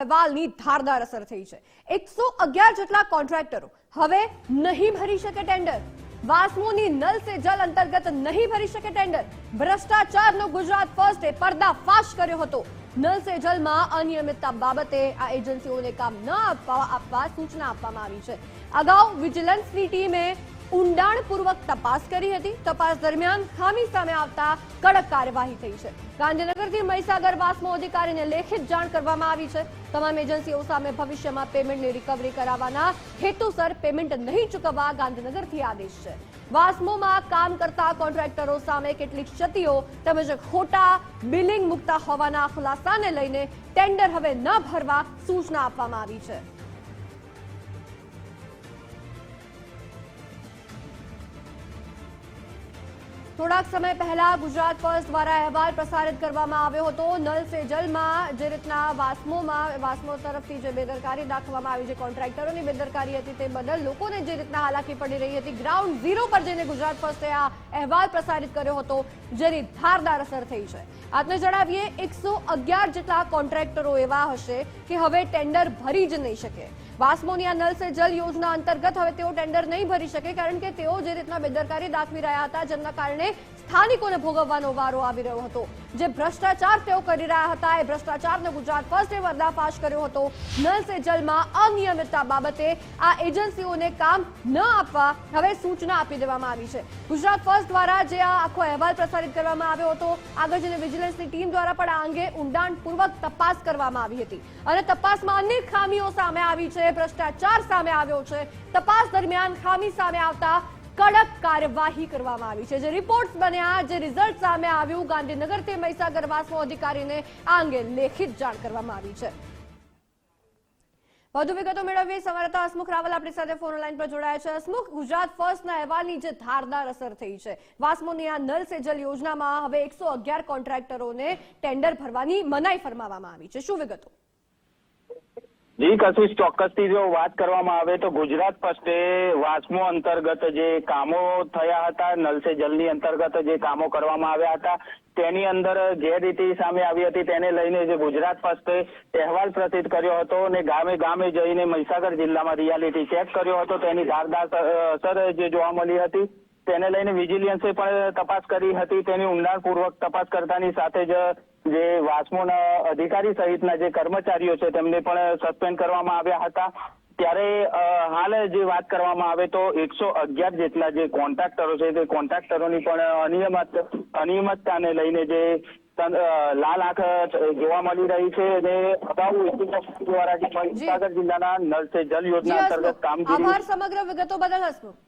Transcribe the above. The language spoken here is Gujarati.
અહેવાલની ધારદાર અસર થઈ છે. એકસો અગિયાર જેટલા કોન્ટ્રાક્ટરો હવે નહીં ભરી શકે ટેન્ડર. વાસ્મોની નલ સે જલ અંતર્ગત નહીં ભરી શકે ટેન્ડર. ભ્રષ્ટાચારનો ગુજરાત ફર્સ્ટે પર્દાફાશ કર્યો હતો. નલ સે જલમાં અનિયમિતતા બાબતે આ એજન્સીઓને કામ ન આપવા આપવા સૂચના આપવામાં આવી છે. અગાઉ વિજિલન્સની ટીમે ઊંડાણપૂર્વક તપાસ કરી હતી. તપાસ દરમિયાન ખામી સામે આવતા કડક કાર્યવાહી થઈ છે. ગાંધીનગરથી મહીસાગર વાસ્મો અધિકારીને લેખિત જાણ કરવામાં આવી છે. તમામ એજન્સીઓ સામે ભવિષ્યમાં પેમેન્ટની રિકવરી કરાવવાના હેતુસર પેમેન્ટ નહીં ચૂકવવા ગાંધીનગરથી આદેશ છે. વાસ્મોમાં કામ કરતા કોન્ટ્રાક્ટરો સામે કેટલીક ક્ષતિઓ તેમજ ખોટા બિલિંગ મુકતા હોવાના ખુલાસાને લઈને ટેન્ડર હવે ન ભરવા સૂચના આપવામાં આવી છે. થોડાક સમય પહેલા ગુજરાત ફર્સ્ટ દ્વારા અહેવાલ પ્રસારિત કરવામાં આવ્યો હતો. નલ સે જલમાં જે રીતના વાસ્મોમાં, વાસ્મો તરફથી જે બેદરકારી દાખવવામાં આવી છે કોન્ટ્રાક્ટરોની બેદરકારી હતી તે બદલ લોકોને જે રીતના હાલાકી પડી રહી હતી, ગ્રાઉન્ડ ઝીરો પર જઈને ગુજરાત ફર્સ્ટે આ અહેવાલ પ્રસારિત કર્યો હતો, જેની ધારદાર અસર થઈ છે. આપને જણાવીએ, એકસો જેટલા કોન્ટ્રાક્ટરો એવા હશે કે હવે ટેન્ડર ભરી જ નહીં શકે. વાસ્મોની આ નલ સે જલ યોજના અંતર્ગત હવે તેઓ ટેન્ડર નહીં ભરી શકે, કારણ કે તેઓ જે રીતના બેદરકારી દાખવી રહ્યા હતા, જેમના કારણે સ્થાનિકોને ભોગવવાનો વારો આવી રહ્યો હતો. જે ભ્રષ્ટાચાર તેઓ કરી રહ્યા હતા, એ ભ્રષ્ટાચારને ગુજરાત ફર્સ્ટે પર્દાફાશ કર્યો હતો. નલ સે જલમાં અનિયમિતતા બાબતે આ એજન્સીઓને કામ ન આપવા હવે સૂચના આપી દેવામાં આવી છે. ગુજરાત ફર્સ્ટ દ્વારા જે આ આખો અહેવાલ પ્રસારિત કરવામાં આવ્યો હતો, આગળ જઈને વિજિલન્સની ટીમ દ્વારા પણ આ અંગે ઊંડાણપૂર્વક તપાસ કરવામાં આવી હતી. અને તપાસમાં અનેક ખામીઓ સામે આવી છે, ભ્રષ્ટાચાર સામે આવ્યો છે. તપાસ દરમિયાન ખામી સામે આવતા કાર્યવાહી કરવામાં આવી છે. જે રિપોર્ટ બન્યા, જે રિઝલ્ટ સામે આવ્યું, ગાંધીનગરથી મહીસાગર વાસનો અધિકારીને આ અંગે લેખિત જાણ કરવામાં આવી છે. વધુ વિગતો મેળવીએ. સંવાદદાતા હસમુખ રાવલ આપણી સાથે ફોન લાઈન પર જોડાયા છે. હસમુખ, ગુજરાત ફર્સ્ટના અહેવાલની જે ધારદાર અસર થઈ છે. વાસ્મોની આ નલ સે જલ યોજનામાં હવે એકસો અગિયાર કોન્ટ્રાક્ટરોને ટેન્ડર ભરવાની મનાઈ ફરમાવવામાં આવી છે. શું વિગતો? જી કશિશ ચોક્કસથી જો વાત કરવામાં આવે તો ગુજરાત ફર્સ્ટે વાસ્મો અંતર્ગત જે કામો થયા હતા નલ સે જલની અંતર્ગત જે કામો કરવામાં આવ્યા હતા, તેની અંદર ગેરરીતિ સામે આવી હતી તેને લઈને જે ગુજરાત ફર્સ્ટે અહેવાલ પ્રસિદ્ધ કર્યો હતો અને ગામે ગામે જઈને મહીસાગર જિલ્લામાં રિયાલિટી ચેક કર્યો હતો. તેની ધારદાર અસર જે જોવા મળી હતી. તેને લઈને વિજિલન્સે પણ તપાસ કરી હતી. તેની ઊંડાણપૂર્વક તપાસ કરતાની સાથે જ જે વાસ્મોના અધિકારી સહિતના જે કર્મચારીઓ છે તેમને પણ સસ્પેન્ડ કરવામાં આવ્યા હતા. ત્યારે હાલ જે વાત કરવામાં આવે તો એકસો અગિયાર જેટલા જે કોન્ટ્રાક્ટરો છે તે કોન્ટ્રાક્ટરોની પણ અનિયમિત અનિયમિતતાને લઈને જે લાલ આંખ જોવા મળી રહી છે અને અગાઉ દ્વારા મહીસાગર જિલ્લાના નળ સે જલ યોજના અંતર્ગત કામગીરી સમગ્ર વિગતો બદલ હસમુખ.